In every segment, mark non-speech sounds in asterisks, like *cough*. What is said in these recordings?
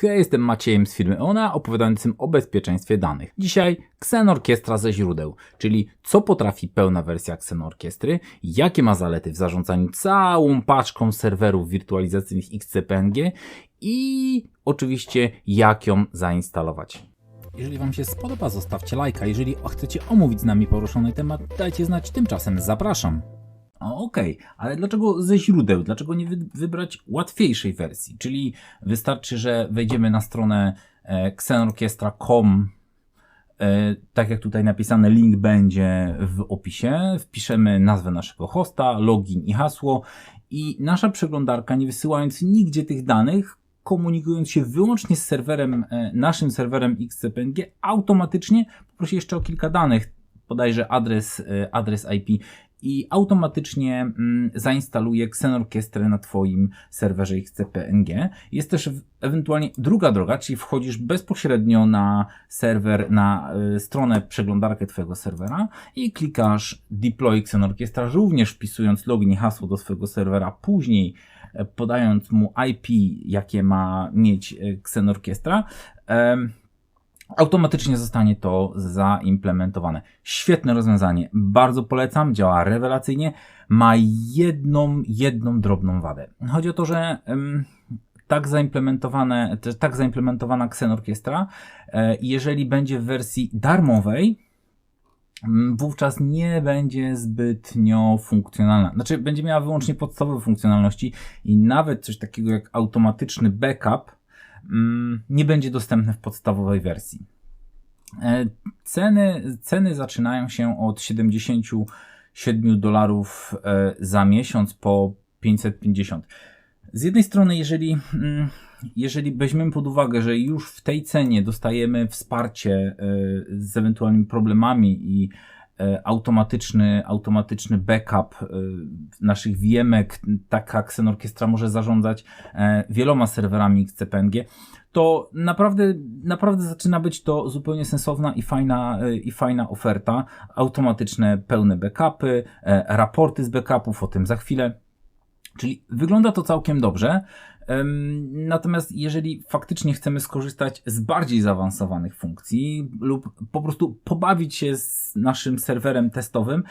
Hej, jestem Maciejem z firmy Ona, opowiadającym o bezpieczeństwie danych. Dzisiaj Xenorkiestra ze źródeł, czyli co potrafi pełna wersja Xenorkiestry, jakie ma zalety w zarządzaniu całą paczką serwerów wirtualizacyjnych XCPNG i oczywiście jak ją zainstalować. Jeżeli Wam się spodoba, zostawcie lajka. Jeżeli chcecie omówić z nami poruszony temat, dajcie znać. Tymczasem zapraszam. Okej, ale dlaczego ze źródeł? Dlaczego nie wy- wybrać łatwiejszej wersji? Czyli wystarczy, że wejdziemy na stronę e, xenorchestra.com, e, tak jak tutaj napisane, link będzie w opisie, wpiszemy nazwę naszego hosta, login i hasło i nasza przeglądarka, nie wysyłając nigdzie tych danych, komunikując się wyłącznie z serwerem, e, naszym serwerem XCPNG, automatycznie poprosi jeszcze o kilka danych, bodajże adres, e, adres IP i automatycznie mm, zainstaluje Xenorchestrę na Twoim serwerze XCPNG. Jest też ewentualnie druga droga, czyli wchodzisz bezpośrednio na serwer, na y, stronę, przeglądarkę Twojego serwera i klikasz Deploy Xenorchestra, również wpisując login i hasło do swojego serwera, później e, podając mu IP, jakie ma mieć e, Xenorchestra. Em, automatycznie zostanie to zaimplementowane. Świetne rozwiązanie, bardzo polecam, działa rewelacyjnie, ma jedną, jedną drobną wadę. Chodzi o to, że em, tak zaimplementowane, tak zaimplementowana Xenorchestra, e, jeżeli będzie w wersji darmowej, wówczas nie będzie zbytnio funkcjonalna. Znaczy, będzie miała wyłącznie podstawowe funkcjonalności i nawet coś takiego jak automatyczny backup nie będzie dostępne w podstawowej wersji. E, Ceny, ceny zaczynają się od 77 dolarów e, za miesiąc po 550. Z jednej strony, jeżeli, mm, jeżeli weźmiemy pod uwagę, że już w tej cenie dostajemy wsparcie e, z ewentualnymi problemami i automatyczny, automatyczny backup e, naszych VMek, taka Xenorchestra może zarządzać e, wieloma serwerami XCPNG, to naprawdę, naprawdę zaczyna być to zupełnie sensowna i fajna, e, i fajna oferta. Automatyczne, pełne backupy, e, raporty z backupów, o tym za chwilę. Czyli wygląda to całkiem dobrze. Natomiast jeżeli faktycznie chcemy skorzystać z bardziej zaawansowanych funkcji lub po prostu pobawić się z naszym serwerem testowym,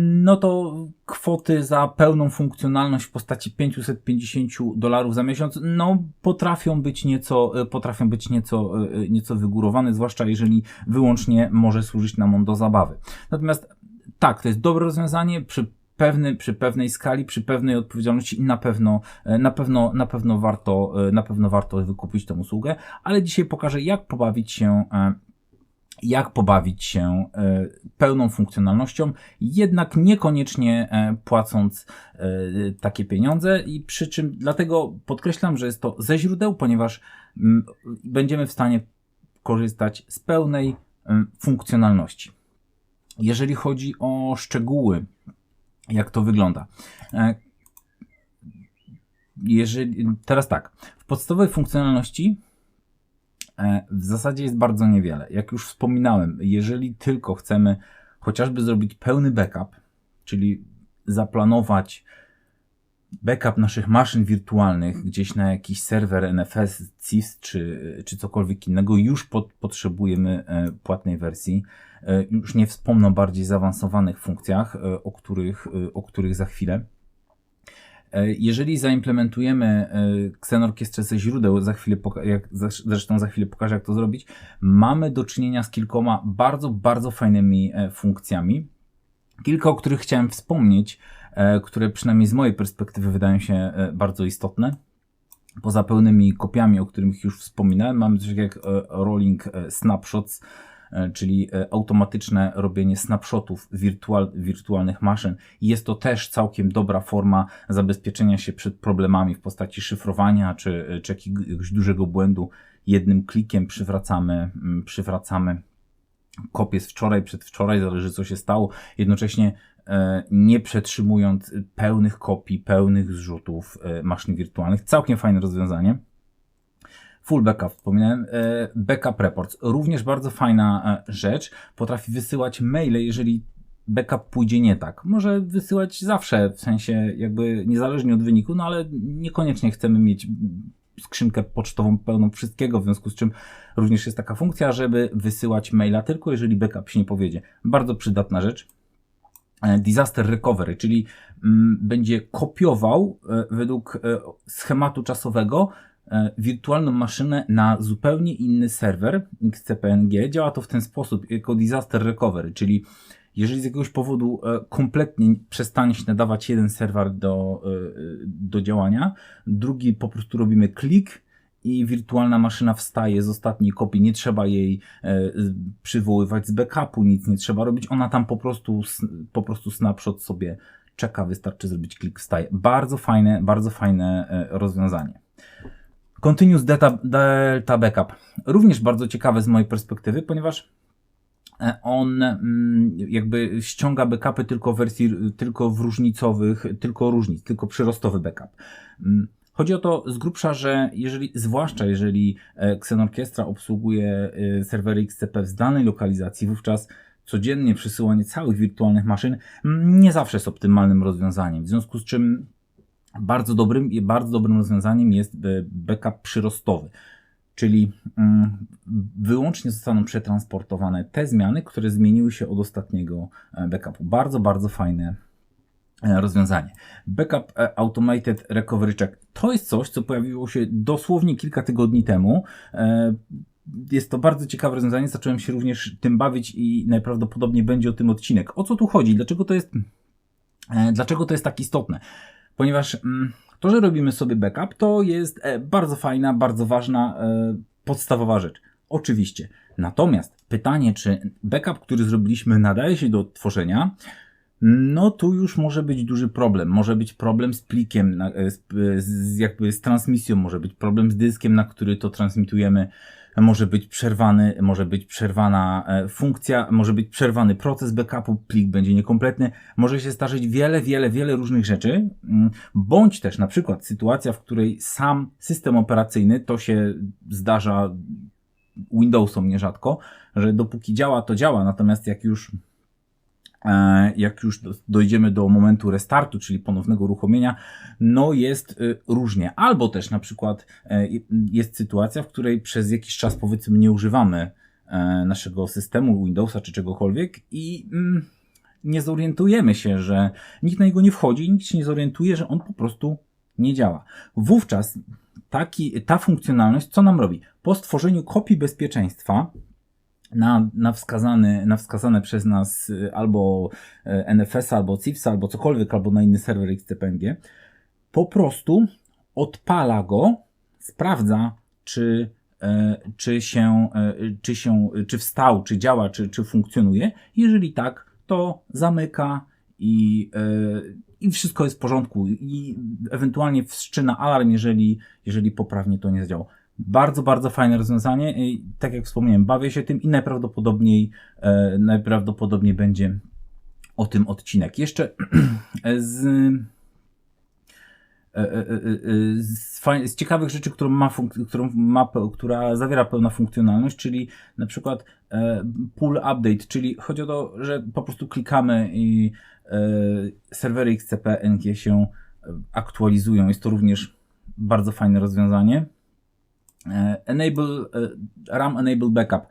no to kwoty za pełną funkcjonalność w postaci 550 dolarów za miesiąc, no potrafią być nieco, e, potrafią być nieco, e, nieco wygórowane, zwłaszcza jeżeli wyłącznie może służyć nam on do zabawy. Natomiast tak, to jest dobre rozwiązanie przy pewny, przy pewnej skali, przy pewnej odpowiedzialności i na pewno, e, na pewno, na pewno warto, e, na pewno warto wykupić tę usługę, ale dzisiaj pokażę jak pobawić się e, jak pobawić się pełną funkcjonalnością, jednak niekoniecznie płacąc takie pieniądze i przy czym dlatego podkreślam, że jest to ze źródeł, ponieważ będziemy w stanie korzystać z pełnej funkcjonalności. Jeżeli chodzi o szczegóły, jak to wygląda. E, Jeżeli, teraz tak, w podstawowej funkcjonalności E, W zasadzie jest bardzo niewiele. Jak już wspominałem, jeżeli tylko chcemy chociażby zrobić pełny backup, czyli zaplanować backup naszych maszyn wirtualnych gdzieś na jakiś serwer NFS, CIS czy, czy cokolwiek innego, już pod, potrzebujemy e, płatnej wersji. E, Już nie wspomnę o bardziej zaawansowanych funkcjach, e, o których, o których za chwilę. Jeżeli zaimplementujemy Xenorchestrę ze źródeł, za chwilę jak, zresz- zresztą za chwilę pokażę, jak to zrobić, mamy do czynienia z kilkoma bardzo, bardzo fajnymi funkcjami. Kilka, o których chciałem wspomnieć, które przynajmniej z mojej perspektywy wydają się e, bardzo istotne. Poza pełnymi kopiami, o których już wspominałem, mamy coś jak e, rolling e, snapshots, e, czyli e, automatyczne robienie snapshotów wirtual, wirtualnych maszyn. Jest to też całkiem dobra forma zabezpieczenia się przed problemami w postaci szyfrowania czy, czy jakiegoś dużego błędu. Jednym klikiem przywracamy, mm, przywracamy kopię z wczoraj, przedwczoraj, zależy co się stało, jednocześnie e, nie przetrzymując pełnych kopii, pełnych zrzutów e, maszyn wirtualnych. Całkiem fajne rozwiązanie. Full backup, wspominałem. E, Backup reports, również bardzo fajna e, rzecz. Potrafi wysyłać maile, jeżeli backup pójdzie nie tak. Może wysyłać zawsze, w sensie jakby niezależnie od wyniku, no ale niekoniecznie chcemy mieć skrzynkę pocztową pełną wszystkiego, w związku z czym również jest taka funkcja, żeby wysyłać maila tylko jeżeli backup się nie powiedzie. Bardzo przydatna rzecz. E, disaster recovery, czyli mm, będzie kopiował e, według e, schematu czasowego wirtualną maszynę na zupełnie inny serwer XCPNG. Działa to w ten sposób jako disaster recovery, czyli jeżeli z jakiegoś powodu kompletnie przestanie się nadawać jeden serwer do, do działania, drugi po prostu robimy klik i wirtualna maszyna wstaje z ostatniej kopii, nie trzeba jej e, przywoływać z backupu, nic nie trzeba robić, ona tam po prostu, po prostu snapshot sobie czeka, wystarczy zrobić klik, wstaje. Bardzo fajne, bardzo fajne e, rozwiązanie. Continuous Delta, Delta Backup. Również bardzo ciekawe z mojej perspektywy, ponieważ e, on mm, jakby ściąga backupy tylko w wersji, tylko w różnicowych, tylko różnic, tylko przyrostowy backup. Chodzi o to z grubsza, że jeżeli, zwłaszcza jeżeli e, Xenorchestra obsługuje e, serwery XCP w zdalnej lokalizacji, wówczas codziennie przesyłanie całych wirtualnych maszyn nie zawsze jest optymalnym rozwiązaniem. W związku z czym bardzo dobrym, bardzo dobrym rozwiązaniem jest e, backup przyrostowy. Czyli mm, wyłącznie zostaną przetransportowane te zmiany, które zmieniły się od ostatniego backupu. Bardzo, bardzo fajne rozwiązanie. Backup e, Automated Recovery Check to jest coś, co pojawiło się dosłownie kilka tygodni temu. E, jest to bardzo ciekawe rozwiązanie. Zacząłem się również tym bawić i najprawdopodobniej będzie o tym odcinek. O co tu chodzi? Dlaczego to jest, dlaczego to jest tak istotne? Ponieważ mm, to, że robimy sobie backup, to jest bardzo fajna, bardzo ważna, podstawowa rzecz. Oczywiście. Natomiast pytanie, czy backup, który zrobiliśmy, nadaje się do tworzenia, no tu już może być duży problem. Może być problem z plikiem, e, z, z, jakby z transmisją, może być problem z dyskiem, na który to transmitujemy, może być przerwany, może być przerwana e, funkcja, może być przerwany proces backupu, plik będzie niekompletny, może się zdarzyć wiele, wiele, wiele różnych rzeczy, mm, bądź też na przykład sytuacja, w której sam system operacyjny, to się zdarza Windowsom nierzadko, że dopóki działa, to działa, natomiast jak już E, jak już dojdziemy do momentu restartu, czyli ponownego uruchomienia, no jest y, różnie. Albo też na przykład e, jest sytuacja, w której przez jakiś czas powiedzmy nie używamy e, naszego systemu Windowsa czy czegokolwiek i mm, nie zorientujemy się, że nikt na niego nie wchodzi, nikt się nie zorientuje, że on po prostu nie działa. Wówczas taki, ta funkcjonalność co nam robi? Po stworzeniu kopii bezpieczeństwa na, na, wskazany, na wskazane przez nas y, albo y, NFS, albo CIFS, albo cokolwiek, albo na inny serwer XCPNG, po prostu odpala go, sprawdza, czy, e, czy się, e, czy się, czy wstał, czy działa, czy, czy funkcjonuje. Jeżeli tak, to zamyka i, e, i wszystko jest w porządku i ewentualnie wszczyna alarm, jeżeli, jeżeli poprawnie to nie zadziałało. Bardzo, bardzo fajne rozwiązanie. I tak jak wspomniałem, bawię się tym i najprawdopodobniej, e, najprawdopodobniej będzie o tym odcinek. Jeszcze *clears throat* z, e, e, e, e z, z, ciekawych rzeczy, którą ma, którą ma, która zawiera pełna funkcjonalność, czyli na przykład e, pull update, czyli chodzi o to, że po prostu klikamy i serwery XCP NG się aktualizują. Jest to również bardzo fajne rozwiązanie. E, enable, e, RAM Enable Backup.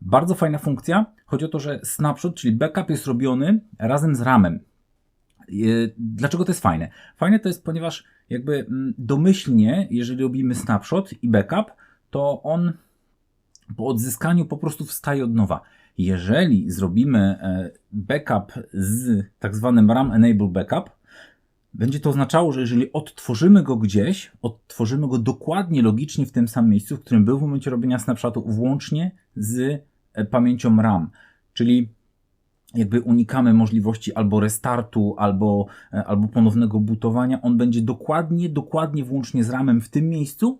Bardzo fajna funkcja. Chodzi o to, że snapshot, czyli backup jest robiony razem z RAMem. E, dlaczego to jest fajne? Fajne to jest, ponieważ jakby mm, domyślnie, jeżeli robimy snapshot i backup, to on po odzyskaniu po prostu wstaje od nowa. Jeżeli zrobimy backup z tak zwanym RAM Enable Backup, będzie to oznaczało, że jeżeli odtworzymy go gdzieś, odtworzymy go dokładnie logicznie w tym samym miejscu, w którym był w momencie robienia snapshotu, włącznie z e, pamięcią RAM. Czyli jakby unikamy możliwości albo restartu, albo, e, albo ponownego butowania. On będzie dokładnie, dokładnie włącznie z RAMem w tym miejscu,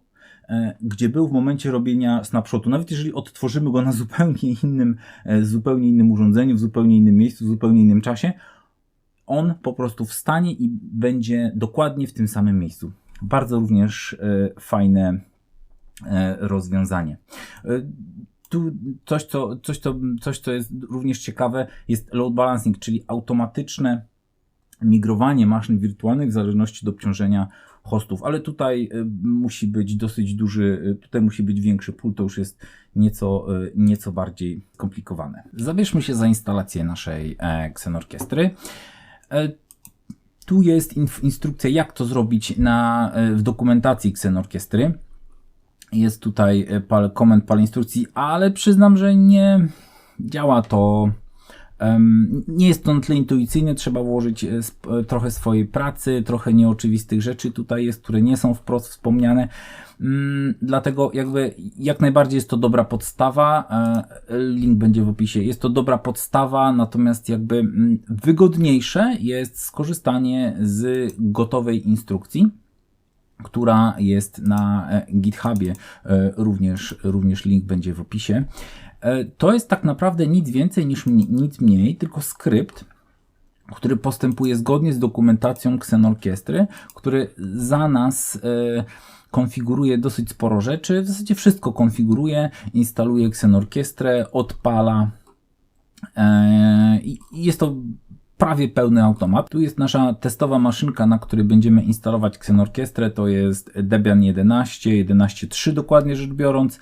e, gdzie był w momencie robienia snapshotu. Nawet jeżeli odtworzymy go na *laughs* zupełnie innym, zupełnie innym urządzeniu, w zupełnie innym miejscu, w zupełnie innym czasie, on po prostu wstanie i będzie dokładnie w tym samym miejscu. Bardzo również e, fajne e, rozwiązanie. E, tu coś co, coś, co, coś, co jest również ciekawe, jest load balancing, czyli automatyczne migrowanie maszyn wirtualnych w zależności od obciążenia hostów, ale tutaj musi być dosyć duży, tutaj musi być większy pól, to już jest nieco, nieco bardziej skomplikowane. Zabierzmy się za instalację naszej Xenorkiestry. E, Tu jest instrukcja, jak to zrobić na, e, w dokumentacji Xenorkiestry. Jest tutaj e, parę komend, parę instrukcji, ale przyznam, że nie działa to. Nie jest to na tyle intuicyjne, trzeba włożyć e, e, trochę swojej pracy, trochę nieoczywistych rzeczy tutaj jest, które nie są wprost wspomniane. Mm, Dlatego jakby jak najbardziej jest to dobra podstawa. e, Link będzie w opisie. Jest to dobra podstawa, natomiast jakby mm, wygodniejsze jest skorzystanie z gotowej instrukcji która jest na GitHubie, również, również link będzie w opisie. E, To jest tak naprawdę nic więcej niż nic mniej, tylko skrypt, który postępuje zgodnie z dokumentacją Xenorkiestry, który za nas e, konfiguruje dosyć sporo rzeczy, w zasadzie wszystko konfiguruje, instaluje Xenorkiestrę, odpala, E, i jest to prawie pełny automat. Tu jest nasza testowa maszynka, na której będziemy instalować Xenorkiestrę. To jest Debian 11, 11.3 dokładnie rzecz biorąc.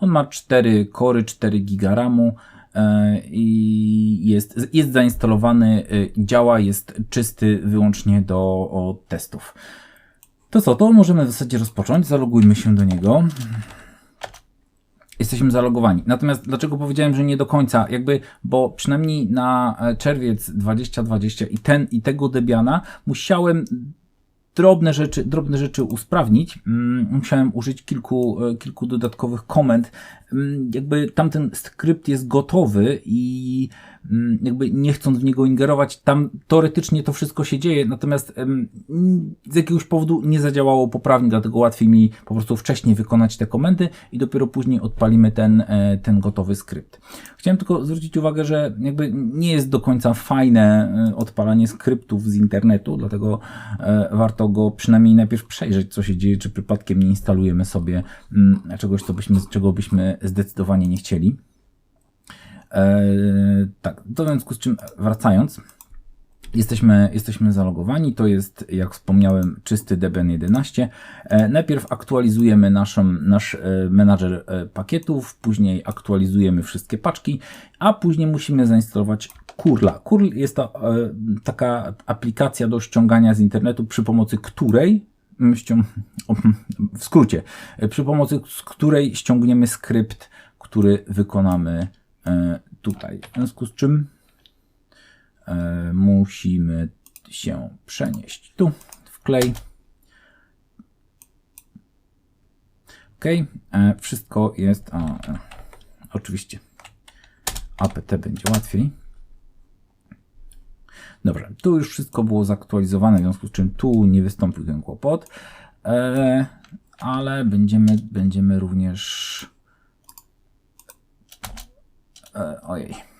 On ma 4 kory, 4 giga RAMu e, i jest, jest zainstalowany, e, działa, jest czysty wyłącznie do testów. To co, to możemy w zasadzie rozpocząć. Zalogujmy się do niego jesteśmy zalogowani. Natomiast dlaczego powiedziałem, że nie do końca? Jakby, bo przynajmniej na e, czerwiec 2020 i ten i tego Debiana musiałem drobne rzeczy, drobne rzeczy usprawnić. Mm, Musiałem użyć kilku, e, kilku dodatkowych komend. Mm, Jakby tamten skrypt jest gotowy i mm, jakby nie chcąc w niego ingerować, tam teoretycznie to wszystko się dzieje, natomiast z jakiegoś powodu nie zadziałało poprawnie, dlatego łatwiej mi po prostu wcześniej wykonać te komendy i dopiero później odpalimy ten, e, ten gotowy skrypt. Chciałem tylko zwrócić uwagę, że jakby nie jest do końca fajne e, odpalanie skryptów z internetu, dlatego e, warto go przynajmniej najpierw przejrzeć, co się dzieje, czy przypadkiem nie instalujemy sobie mm, czegoś, co byśmy, czego byśmy zdecydowanie nie chcieli. E, tak, w związku z czym wracając, Jesteśmy, jesteśmy zalogowani, to jest, jak wspomniałem, czysty Debian 11. E, najpierw aktualizujemy naszą, nasz e, menadżer e, pakietów, później aktualizujemy wszystkie paczki, a później musimy zainstalować Curla. Curl jest to taka aplikacja do ściągania z internetu, przy pomocy której w skrócie, przy pomocy której ściągniemy skrypt, który wykonamy tutaj. W związku z czym musimy się przenieść tu, wklej. Ok, e, wszystko jest. A, e, oczywiście apt będzie łatwiej. Dobrze, tu już wszystko było zaktualizowane, w związku z czym tu nie wystąpił ten kłopot, e, ale będziemy, będziemy również. E, ojej.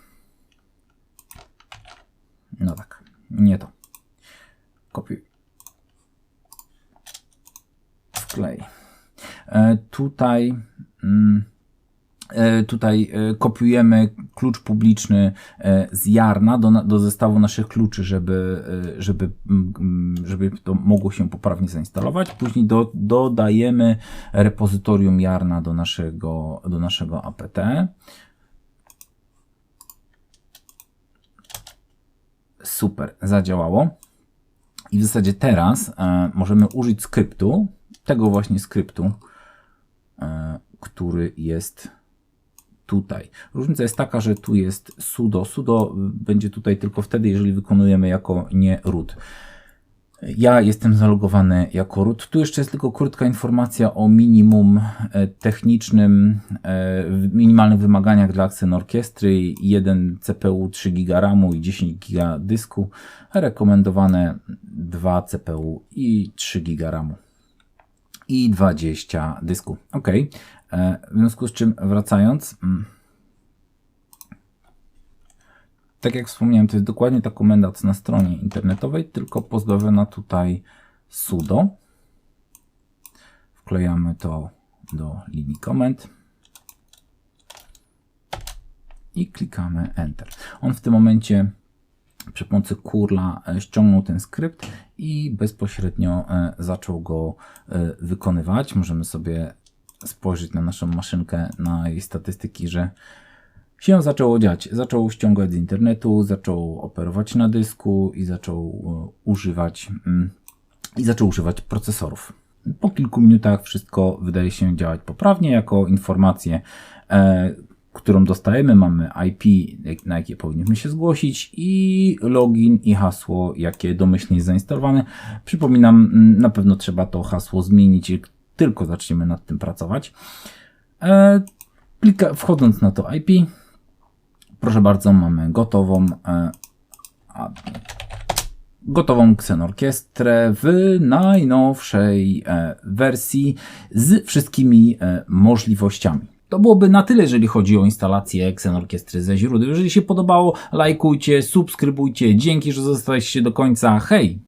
No tak, nie to. Kopiuj. Wklej. E, tutaj. Mm, e, Tutaj e, kopiujemy klucz publiczny z Jarna do, do zestawu naszych kluczy, żeby, żeby, żeby to mogło się poprawnie zainstalować. Później do, dodajemy repozytorium Jarna do naszego, do naszego apt. Super, zadziałało. I w zasadzie teraz e, możemy użyć skryptu, tego właśnie skryptu, e, który jest tutaj. Różnica jest taka, że tu jest sudo. Sudo będzie tutaj tylko wtedy, jeżeli wykonujemy jako nie root. Ja jestem zalogowany jako root. Tu jeszcze jest tylko krótka informacja o minimum e, technicznym, e, minimalnych wymaganiach dla Accent Orkiestry. 1 CPU, 3 GB RAMu i 10 GB dysku. Rekomendowane 2 CPU i 3 GB RAMu i 20 dysku. Ok. E, W związku z czym wracając. mm, Tak jak wspomniałem, to jest dokładnie ta komenda na stronie internetowej, tylko pozbawiona tutaj sudo. Wklejamy to do linii komend i klikamy Enter. On w tym momencie przy pomocy curla e, ściągnął ten skrypt i bezpośrednio e, zaczął go e, wykonywać. Możemy sobie spojrzeć na naszą maszynkę, na jej statystyki, że się zaczęło dziać. Zaczął ściągać z internetu, zaczął operować na dysku i zaczął e, używać mm, i zaczął używać procesorów. Po kilku minutach wszystko wydaje się działać poprawnie. Jako informację, e, którą dostajemy, mamy IP, na jakie powinniśmy się zgłosić i login i hasło, jakie domyślnie jest zainstalowane. Przypominam, mm, na pewno trzeba to hasło zmienić, jak tylko zaczniemy nad tym pracować. E, wchodząc na to IP, proszę bardzo, mamy gotową e, gotową Xenorkiestrę w najnowszej e, wersji z wszystkimi e, możliwościami. To byłoby na tyle, jeżeli chodzi o instalację Xenorkiestry ze źródeł. Jeżeli się podobało, lajkujcie, subskrybujcie. Dzięki, że zostaliście do końca. Hej!